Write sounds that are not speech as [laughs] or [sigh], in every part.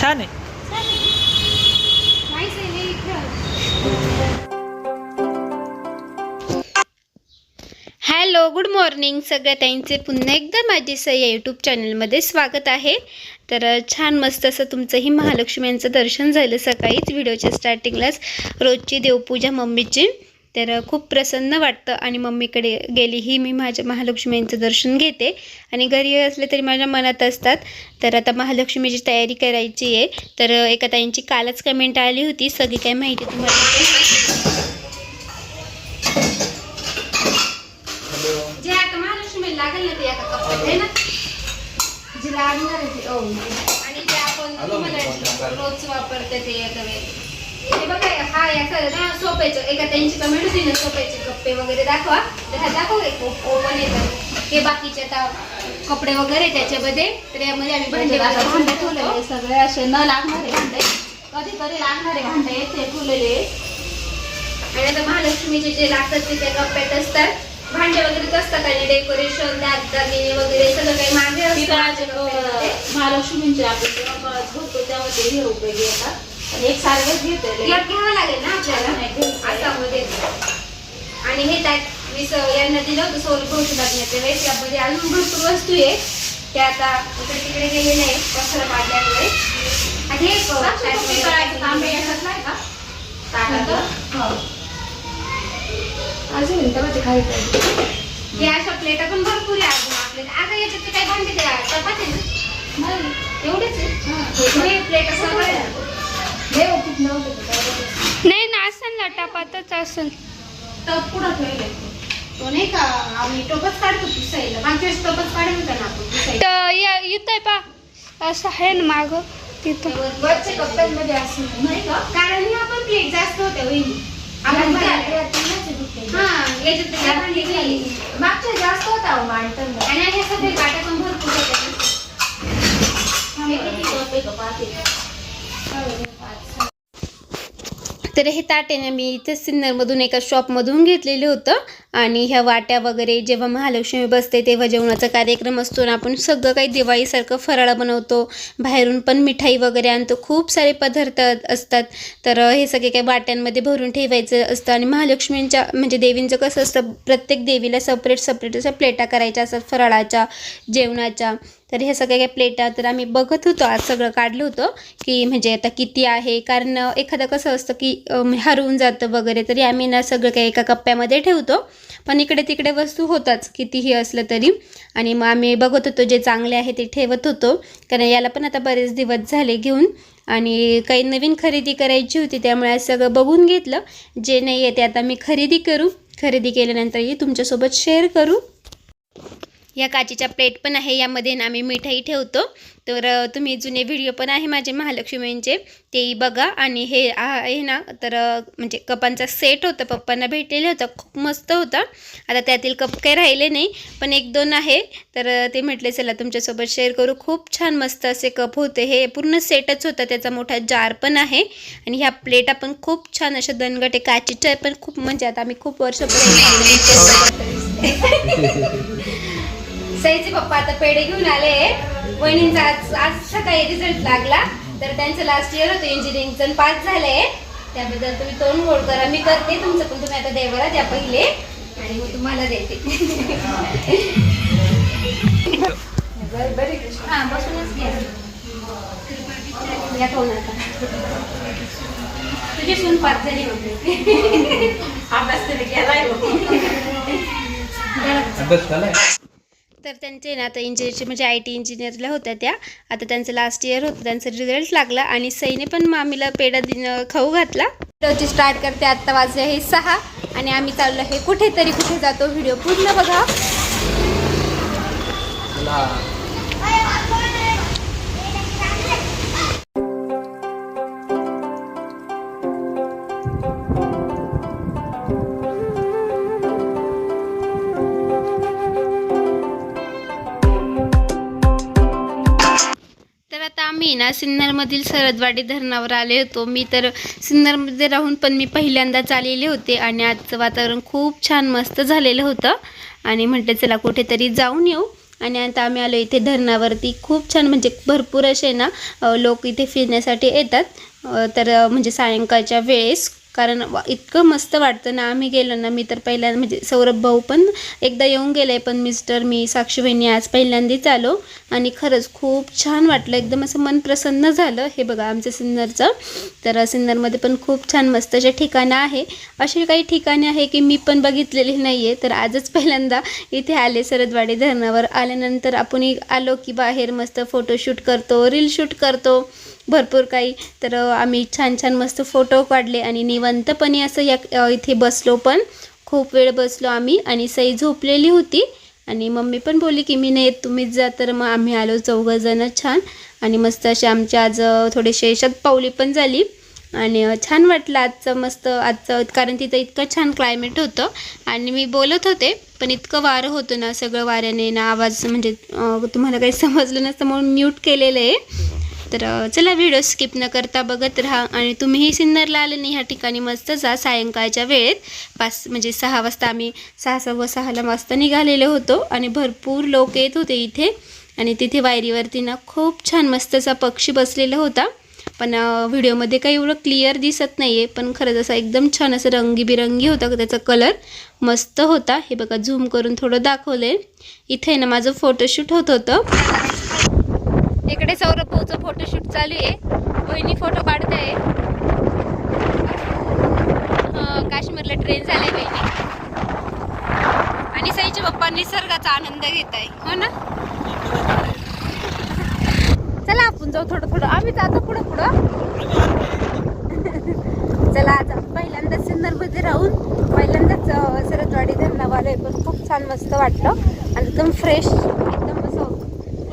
छान आहे. Hello good morning. सगळ्या त्यांचे पुन्हा एकदा माझी स या यूट्यूब चॅनलमध्ये स्वागत आहे. तर छान मस्त असं तुमचंही महालक्ष्मी यांचं दर्शन झालं सकाळीच. व्हिडिओच्या स्टार्टिंगलाच रोजची देवपूजा मम्मीची. तर खूप प्रसन्न वाटतं आणि मम्मीकडे गेलीही मी माझ्या महालक्ष्मी यांचं दर्शन घेते. आणि घरी असले तरी माझ्या मनात असतात. तर आता महालक्ष्मीची तयारी करायची आहे. तर एका ताईंची कालच कमेंट आली होती. सगळी काय माहिती तुम्हाला. जे आता महालक्ष्मी लागेल ना ते आता कपड्यात आहे ना? जे लागणार आहे ते ओ आणि ते आपण तुम्हाला रोज वापरते ते एका वेळी. हे बघा हा याचा ना सोप्याचं एका त्यांची कमेंट होती ना सोप्याचे कप्पे वगैरे दाखवा. तर हा दाखव एक ओपन येतं. हे बाकीचे आता कपडे वगैरे त्याच्यामध्ये तर यामध्ये आम्ही भांडे वगैरे भांडे ठेवलेले सगळे असे न लागणारे भांडे. कधी कधी लागणारे भांडे ते ठेवलेले. आणि आता महालक्ष्मीचे जे लागतात ते त्या कप्प्यात असतात. भांडे वगैरेच असतात आणि डेकोरेशन दागिने वगैरे सगळं काही मागे. महालक्ष्मींचे आपण जेव्हा झोपतो तेव्हा ते उपयोगी येतात. एक सारखेच घेतलेले यात घ्यावं लागेल ना आपल्याला. आसामध्ये आणि हे त्यात मी यांना दिलं होतं सौर भविष्य लागण्याच्या वेळेस यामध्ये अजून भरपूर वस्तू आहे. त्या आता इकडे तिकडे गेलेले आहे पसरा पाडल्यामुळे आणि हे हे येतात नाही का. हो. अजून ते खाली पाहिजे हे अशा प्लेटा पण भरपूर आहे अजून आपल्याला आता याच्यात काही भांडे द्या चपाती ना? एवढेच आहे? प्लेट असं नाही ना असेल ना टपातच असेल. टप पुढं ठेवले तो. नाही का आम्ही टोपच काढतो पुसायला. मागच्या वेळेस टोपच काढत होता ना आपण पुसायला. पा. असं आहे ना माग तिथं. वरच्या कप्प्यांमध्ये असं नाही का? कारण आपण प्लेट जास्त होत्या वहिनी. आपण हा याच्यात मागच्या जास्त होता आणि सगळे काट्या पण भरपूर होत्या हे किती कप आहे का? पाच आहे. तर हे ताटे ना मी इथे सिन्नरमधून एका शॉपमधून घेतलेलं होतं. आणि ह्या वाट्या वगैरे जेव्हा महालक्ष्मी बसते तेव्हा जेवणाचा कार्यक्रम असतो ना आपण सगळं काही दिवाळीसारखं फराळा बनवतो. बाहेरून पण मिठाई वगैरे आणतो. खूप सारे पदार्थ असतात. तर हे सगळे काही वाट्यांमध्ये भरून ठेवायचं असतं. आणि महालक्ष्मींच्या म्हणजे देवींचं कसं असतं प्रत्येक देवीला सपरेट सपरेट अशा प्लेटा करायच्या असतात फराळाच्या जेवणाच्या. तर हे सगळे काही प्लेटा तर आम्ही बघत होतो आज सगळं काढलं होतं की म्हणजे आता किती आहे? कारण एखादं कसं असतं की हरवून जातं वगैरे तरी आम्ही ना सगळं काही एका कप्प्यामध्ये ठेवतो. पण इकडे तिकडे वस्तू होताच कितीही असलं तरी. आणि मग आम्ही बघत होतो जे चांगले आहे ते ठेवत होतो. कारण याला पण आता बरेच दिवस झाले घेऊन. आणि काही नवीन खरेदी करायची होती त्यामुळे आज सगळं बघून घेतलं. जे नाही आहे ते आता मी खरेदी करू. खरेदी केल्यानंतरही तुमच्यासोबत शेअर करू. या काचेच्या प्लेट पण आहे यामध्ये ना आम्ही मिठाई ठेवतो. तर तुम्ही जुने व्हिडिओ पण आहे माझे महालक्ष्मींचे तेही बघा. आणि हे आहे ना तर म्हणजे कपांचा सेट होता पप्पांना भेटलेलं होतं खूप मस्त होता. आता त्यातील कप काही राहिले नाही पण एक दोन आहे. तर ते म्हटले चला तुमच्यासोबत शेअर करू. खूप छान मस्त असे कप होते. हे पूर्ण सेटच होता त्याचा मोठा जार पण आहे. आणि ह्या प्लेटा पण खूप छान अशा दणगटे काचेच्या पण खूप म्हणजे आता आम्ही खूप वर्षापर्यंत [laughs] [laughs] सईचे पप्पा आता पेढे घेऊन आले. वहिनींचा आज आज सकाळी रिझल्ट लागला. तर त्यांचं लास्ट इयर होतं इंजिनिअरिंगचं पास झालंय त्याबद्दल तुम्ही तोंड गोड करा. मी करते तुमचं पण तुम्ही आता देवाला द्या पहिले. आणि मग तुम्हाला देते. हा बसूनच घ्या. या खाऊन आता. तुझी सून पाच झाली होती अभ्यास तरी केलाय हो. अभ्यास झालाय? तर त्यांचे ना आता इंजिनिअरचे म्हणजे आय टी इंजिनिअरला होत्या त्या. आता त्यांचं लास्ट इयर होतं त्यांचा रिझल्ट लागला आणि सईने पण मामीला पेढा दिन खाऊ घातला. व्हिडिओची स्टार्ट करते आत्ता वाजले हे सहा आणि आम्ही चाललो हे कुठेतरी कुठे जातो. व्हिडिओ पूर्ण बघा. ना सिन्नरमधील सरदवाडी धरणावर आले होतो. मी तर सिन्नरमध्ये राहून पण मी पहिल्यांदाच आलेले होते आणि आजचं वातावरण खूप छान मस्त झालेलं होतं. आणि म्हटलं चला कुठेतरी जाऊन येऊ. आणि आता आम्ही आलो इथे धरणावरती. खूप छान म्हणजे भरपूर असे ना लोक इथे फिरण्यासाठी येतात. तर म्हणजे सायंकाळच्या वेळेस कारण इतकं मस्त वाटतं ना आम्ही गेलो ना मी तर पहिल्यांदा म्हणजे सौरभ भाऊ पण एकदा येऊन गेले पण मिस्टर मी साक्षी बहिणी आज पहिल्यांदाच आलो आणि खरंच खूप छान वाटलं. एकदम असं मन प्रसन्न झालं. हे बघा आमचं सिन्नरचं. तर सिन्नरमध्ये पण खूप छान मस्त असे ठिकाणं आहे. अशी काही ठिकाणे आहे की मी पण बघितलेली नाही आहे तर आजच पहिल्यांदा इथे आले सरदवाडी धरणावर. आल्यानंतर आपण आलो की बाहेर मस्त फोटोशूट करतो रील शूट करतो. भरपूर काही. तर आम्ही छान छान मस्त फोटो काढले आणि निवंतपणे असं या इथे बसलो पण. खूप वेळ बसलो आम्ही आणि सई झोपलेली होती. आणि मम्मी पण बोलली की मी नाही तुम्हीच जा तर मग आम्ही आलो चौघंजणं छान. आणि मस्त असे आमच्या आज थोडेसे थोडेसे शतपावली पण झाली. आणि छान वाटलं आजचं मस्त आजचं कारण तिथं इतकं छान क्लायमेट होतं. आणि मी बोलत होते पण इतकं वारं होतं ना सगळं वाऱ्याने ना आवाज म्हणजे तुम्हाला काही समजलं नसतं म्हणून म्यूट केलेलं आहे. तर चला व्हिडिओ स्किप न करता बघत राहा. आणि तुम्हीही सिन्नरला आले नाही ह्या ठिकाणी मस्त जा सायंकाळच्या वेळेत. पाच म्हणजे सहा वाजता आम्ही सहा सव्वा सहाला मस्त निघालेलो होतो. आणि भरपूर लोक येत होते इथे. आणि तिथे वायरीवरती ना खूप छान मस्त असा पक्षी बसलेला होता. पण व्हिडिओमध्ये काही एवढं क्लिअर दिसत नाही आहे पण खरंच असा एकदम छान असं रंगीबिरंगी होता त्याचा कलर मस्त होता. हे बघा झूम करून थोडं दाखवले इथे ना माझं फोटोशूट होत होतं. इकडे सौरभ भाऊचं फोटोशूट चालू आहे. बहिणी फोटो काढते काश्मीरला ट्रेन झाले बहिणी आणि सईचे पप्पा निसर्गाचा आनंद घेत आहे हो ना? चला आपण जाऊ थोडं थोडं. आम्ही जातो पुढं पुढं. चला आता पहिल्यांदाच सिन्नरमध्ये राहून पहिल्यांदाच सरदवाडी सरतवाडी आहे पण खूप छान मस्त वाटलं. आणि एकदम फ्रेश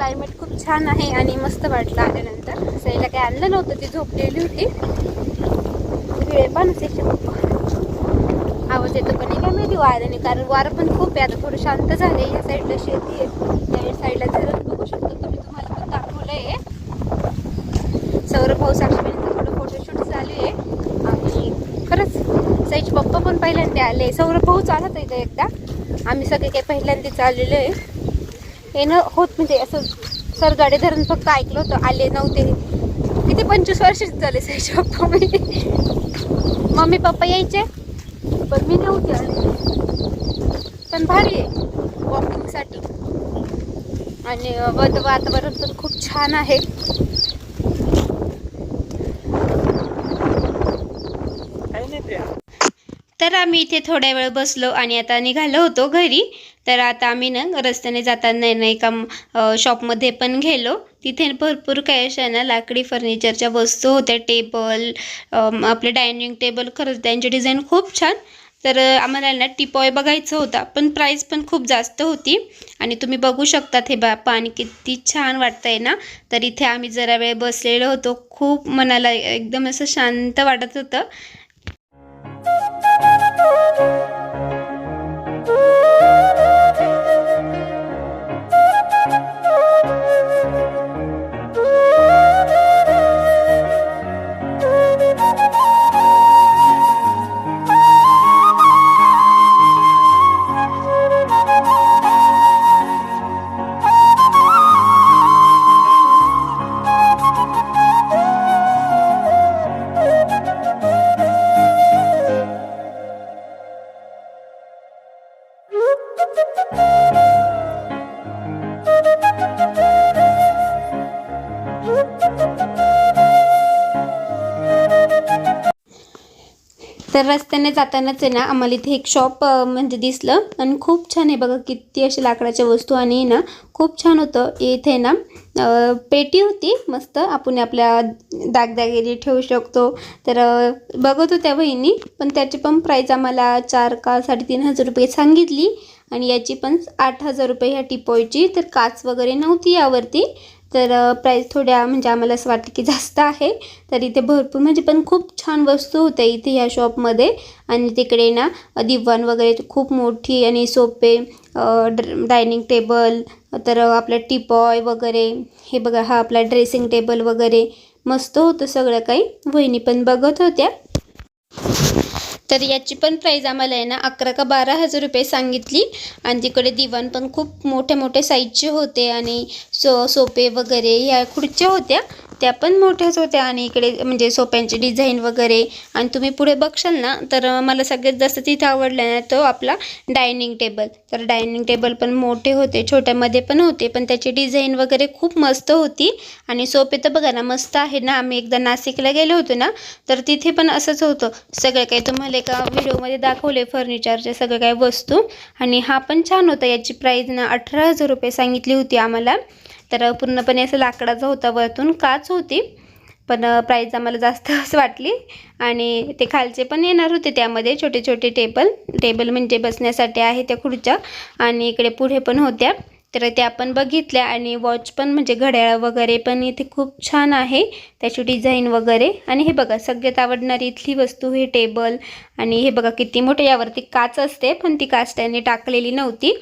क्लायमेट खूप छान आहे आणि मस्त वाटलं आल्यानंतर. सईला काही आणलं नव्हतं ती झोपलेली होती. वेळ पण असायची आवाज येतो पण काय माहिती वाऱ्याने? कारण वारं पण खूप आहे. आता थोडं शांत झाले. या साईडला शेती आहे. त्या साईडला धरण बघू शकता. तुम्ही तुम्हाला पण दाखवलं आहे सौरभ भाऊ थोडं फोटोशूट चालू आहे आणि खरंच साईचे पप्पा पण पहिल्यांदा आले. सौरभ भाऊ चालत आहे इथं एकदा? आम्ही सगळे काही पहिल्यांदा चाललेलो आहे. येणं होत म्हणजे असं सरगाडे धरण फक्त ऐकलं होतं आले नव्हते. किती पंचवीस वर्षच झाले सईचे पप्पा मी मम्मी पप्पा यायचे पण मी नव्हते आले. पण भारी आहे वॉकिंगसाठी आणि वातावरण पण खूप छान आहे. तर आम्ही इथे थोड्या वेळ बसलो आणि आता निघालो होतो घरी. तर आता आम्ही ना रस्त्याने जाताना ना एका शॉपमध्ये पण गेलो. तिथे भरपूर काही अशा ना लाकडी फर्निचरच्या वस्तू होत्या टेबल आपले डायनिंग टेबल खरंच त्यांची डिझाईन खूप छान. तर आम्हाला ना टिपॉय बघायचं होता पण प्राईस पण खूप जास्त होती. आणि तुम्ही बघू शकतात हे बा पाणी किती छान वाटतंय ना. तर इथे आम्ही जरा वेळ बसलेलो होतो खूप मनाला एकदम असं शांत वाटत होतं. thank you. तर जातानाच आहे ना आम्हाला इथे एक शॉप म्हणजे दिसलं. आणि खूप छान आहे बघा किती अशा लाकडाच्या वस्तू आणि ना खूप छान होतं. इथे ना पेटी होती मस्त. आपण आपल्या दागदागिरी ठेवू शकतो. तर बघत होत्या बहिणी पण त्याची पण प्राईज आम्हाला चार का साडेतीन हजार रुपये सांगितली. आणि याची पण आठ हजार रुपये ह्या टिपॉयची तर काच वगैरे नव्हती यावरती. तर प्राईस थोड्या म्हणजे आम्हाला असं वाटतं की जास्त आहे. तर इथे भरपूर म्हणजे पण खूप छान वस्तू होत्या इथे ह्या शॉपमध्ये आणि तिकडे ना दिवाण वगैरे खूप मोठी आणि सोपे डायनिंग टेबल तर आपलं टिपॉय वगैरे हे बघा हा आपला ड्रेसिंग टेबल वगैरे. मस्त होतं सगळं काही. वहिनी पण बघत होत्या. तर याची पण प्राईज आम्हाला आहे ना अकरा का बारा हजार रुपये सांगितली. आणि तिकडे दिवाण पण खूप मोठे मोठे साईजचे होते आणि सो सोपे वगैरे ह्या खुर्च्या होत्या. त्या पण मोठ्याच होत्या आणि इकडे म्हणजे सोप्यांची डिझाईन वगैरे. आणि तुम्ही पुढे बघशाल ना तर मला सगळ्यात जास्त तिथे आवडला ना तो आपला डायनिंग टेबल तर डायनिंग टेबल पण मोठे होते छोट्यामध्ये पण होते पण त्याची डिझाईन वगैरे खूप मस्त होती. आणि सोपे तर बघा ना मस्त आहे ना. आम्ही एकदा नाशिकला गेलो होतो ना तर तिथे पण असंच होतं. सगळं काही तुम्हाला एका व्हिडिओमध्ये दाखवले फर्निचरचे सगळं काही वस्तू. आणि हा पण छान होता. याची प्राईज ना अठरा हजार रुपये सांगितली होती आम्हाला. तर पूर्णपणे असं लाकडाचा होता वरतून काच होती. पण प्राईज आम्हाला जास्त [laughs] असं वाटली. आणि ते खालचे पण येणार होते त्यामध्ये छोटे छोटे टेबल टेबल म्हणजे बसण्यासाठी आहे त्या खुर्च्या आणि इकडे पुढे पण होत्या. तर त्या पण बघितल्या आणि वॉच पण म्हणजे घड्याळ वगैरे पण इथे खूप छान आहे. त्याची डिझाईन वगैरे. आणि हे बघा सगळ्यात आवडणारी इथली वस्तू हे टेबल आणि हे बघा किती मोठे यावरती काच असते पण ती काच त्याने टाकलेली नव्हती.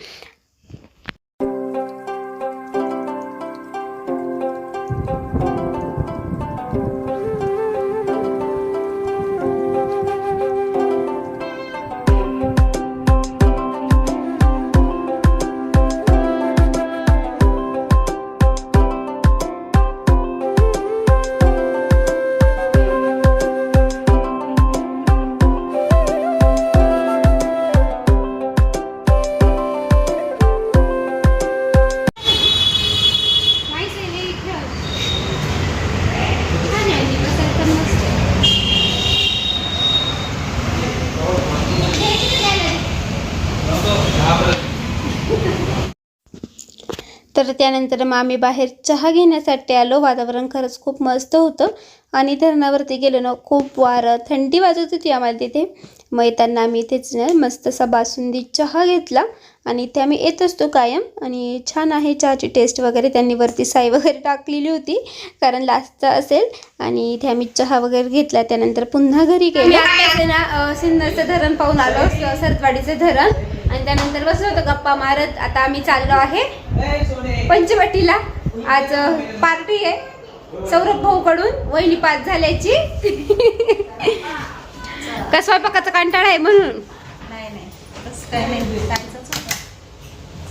त्यानंतर मग आम्ही बाहेर चहा घेण्यासाठी आलो. वातावरण खरंच खूप मस्त होतं. आणि धरणावरती गेलो ना खूप वारं थंडी वाजत होती आम्हाला तिथे. मग येताना आम्ही इथेच ना मस्त असा बासुंदी चहा घेतला. आणि इथे आम्ही येत असतो कायम. आणि छान आहे चहाची टेस्ट वगैरे. त्यांनी वरती साई वगैरे टाकलेली होती. कारण लास्टचा असेल. आणि इथे आम्ही चहा वगैरे घेतला. त्यानंतर पुन्हा घरी गेलो. ना सिन्नरचं धरण पाहून आलो. स- सरतवाडीचं धरण. आणि त्यानंतर बसलो होतो गप्पा मारत. आता आम्ही चाललो आहे पंचवटीला. आज पार्टी आहे. सौरभ भाऊ कडून वहिनी पाच झाल्याची. [laughs] का स्वयंपाकाचा कंटाळा आहे म्हणून? नाही नाही.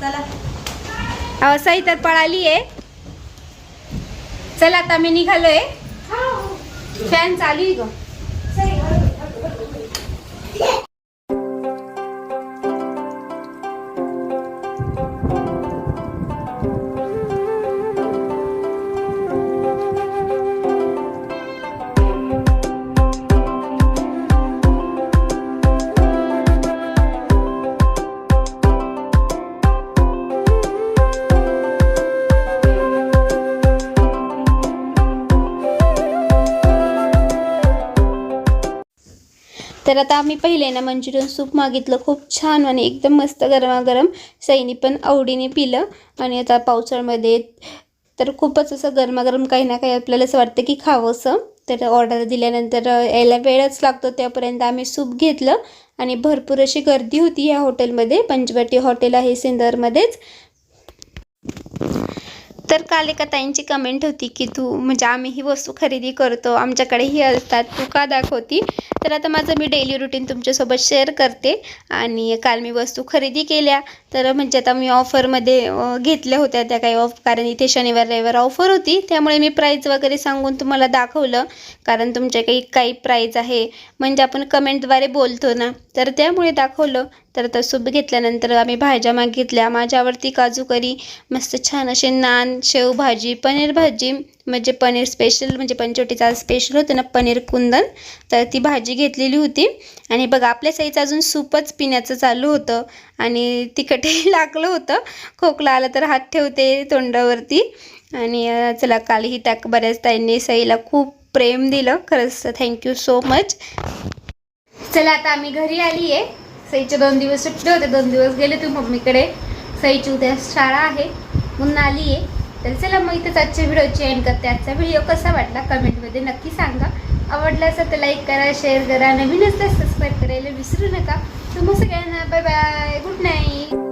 चला. सई तर पळाली आहे. चला आता मी निघालोय. फॅन चालू आहे ग. तर आता आम्ही पहिले ना मंचुरियन सूप मागितलं. खूप छान आणि एकदम मस्त गरमागरम सईनी पण आवडीने पिलं. आणि आता पावसाळ्यामध्ये तर खूपच असं गरमागरम काही ना काही आपल्याला असं वाटतं की खावंसं. तर ऑर्डर दिल्यानंतर यायला वेळच लागतो. त्यापर्यंत आम्ही सूप घेतलं. आणि भरपूर अशी गर्दी होती या हॉटेलमध्ये पंचवटी हॉटेल आहे सिंदरमध्येच. तर काल एका ताईंची कमेंट होती की तू म्हणजे आम्ही ही वस्तू खरेदी करतो आमच्याकडे ही असतात तू का दाखवती? तर आता माझं मी डेली रुटीन तुमच्यासोबत शेअर करते. आणि काल मी वस्तू खरेदी केल्या. तर म्हणजे आता मी ऑफरमध्ये घेतल्या होत्या त्या काही ऑफ कारण इथे शनिवार रविवार ऑफर होती. त्यामुळे मी प्राईज वगैरे सांगून तुम्हाला दाखवलं. कारण तुमच्या काही काही प्राईज आहे. म्हणजे आपण कमेंटद्वारे बोलतो ना. तर त्यामुळे दाखवलं. तर आता सूप घेतल्यानंतर आम्ही भाज्या मागितल्या. माझ्यावरती काजू करी मस्त छान असे नान शेवभाजी पनीर भाजी म्हणजे पनीर स्पेशल म्हणजे पंचवटीचा स्पेशल होतं ना पनीर कुंदन तर ती भाजी घेतलेली होती. आणि बघा आपल्या साईचं अजून सूपच पिण्याचं चालू होतं आणि तिखटही [laughs] लागलं होतं. खोकला आला तर हात ठेवते तोंडावरती. आणि चला कालही त्या बऱ्याच ताईंनी सईला खूप प्रेम दिलं. खरंच थँक्यू सो मच चला आता आम्ही घरी आली आहे सईचे दोन दिवस सुट्टे होते दोन दिवस गेले तू मम्मीकडे. सईची उद्या शाळा आहे म्हणून आली आहे. तर चला मग इथे आजच्या व्हिडिओची एंड करते. आजचा व्हिडिओ कसा वाटला कमेंटमध्ये नक्की सांगा. आवडला असेल तर लाईक करा शेअर करा. नवीन असल्यास सबस्क्राईब करायला विसरू नका. तुम्ही सगळ्यांना बाय बाय गुड नाईट